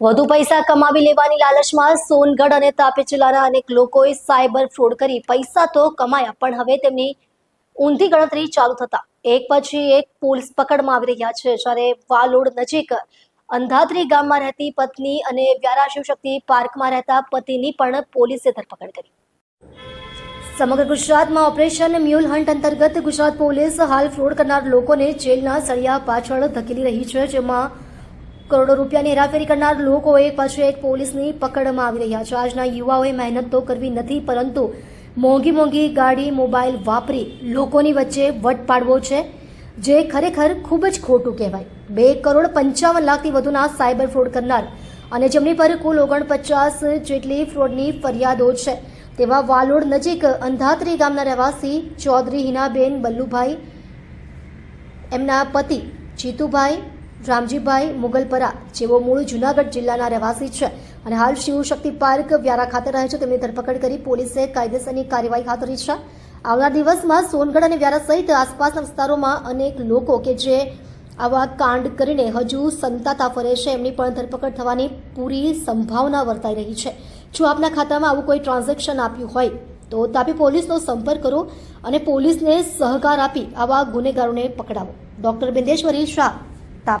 વધુ પૈસા કમાવી લેવાની લાલચમાં સોનગઢ અને તાપી જિલ્લાના અનેક લોકોએ સાયબર ફ્રોડ કરી પૈસા તો કમાયા, પણ હવે તેમની ઊંધી ગણતરી ચાલુ થતા. એક પછી એક પોલીસ પકડમાં આવી રહ્યા છે, જ્યારે વાલોડ નજીક અંધાત્રી ગામમાં રહેતી પત્ની અને વ્યારા શિવશક્તિ પાર્કમાં રહેતા પતિની પણ પોલીસે ધરપકડ કરી. સમગ્ર ગુજરાતમાં ઓપરેશન મ્યુલ હન્ટ અંતર્ગત ગુજરાત પોલીસ હાલ ફ્રોડ કરનાર લોકોને જેલના સળિયા પાછળ ધકેલી રહી છે, જેમાં કરોડો રૂપિયાની હેરાફેરી કરનાર લોકો એક પછી એક પોલીસની પકડમાં આવી રહ્યા છે. આજના યુવાઓએ મહેનત તો કરવી નથી, પરંતુ મોંઘી મોંઘી ગાડી, મોબાઈલ વાપરી લોકોની વચ્ચે વટ પાડવો છે, જે ખરેખર ખૂબ જ ખોટું કહેવાય. બે કરોડ પંચાવન લાખથી વધુના સાયબર ફ્રોડ કરનાર અને જેમની પર કુલ ઓગણપચાસ જેટલી ફ્રોડની ફરિયાદો છે, તેવા વાલોડ નજીક અંધાત્રી ગામના રહેવાસી ચૌધરી હિનાબેન બલ્લુભાઈ, એમના પતિ જીતુભાઈ રામજીભાઈ મુગલપરા, જેઓ મૂળ જુનાગઢ જિલ્લાના રહેવાસી છે અને હાલ શિવશક્તિ પાર્ક વ્યારા ખાતે રહે છે, તેમની ધરપકડ કરી પોલીસે કાયદેસરની કાર્યવાહી હાથ ધરી છે. આવનાર દિવસમાં સોનગઢ અને વ્યારા સહિત આસપાસના વિસ્તારોમાં અનેક લોકો કે જે આવા કાંડ કરીને હજુ સંતાતા ફરે છે, એમની પણ ધરપકડ થવાની પૂરી સંભાવના વર્તાઈ રહી છે. જો આપના ખાતામાં આવું કોઈ ટ્રાન્ઝેક્શન આપ્યું હોય, તો તાપી પોલીસનો સંપર્ક કરો અને પોલીસને સહકાર આપી આવા ગુનેગારોને પકડાવો. ડોક્ટર બિંદેશ્વરી શાહ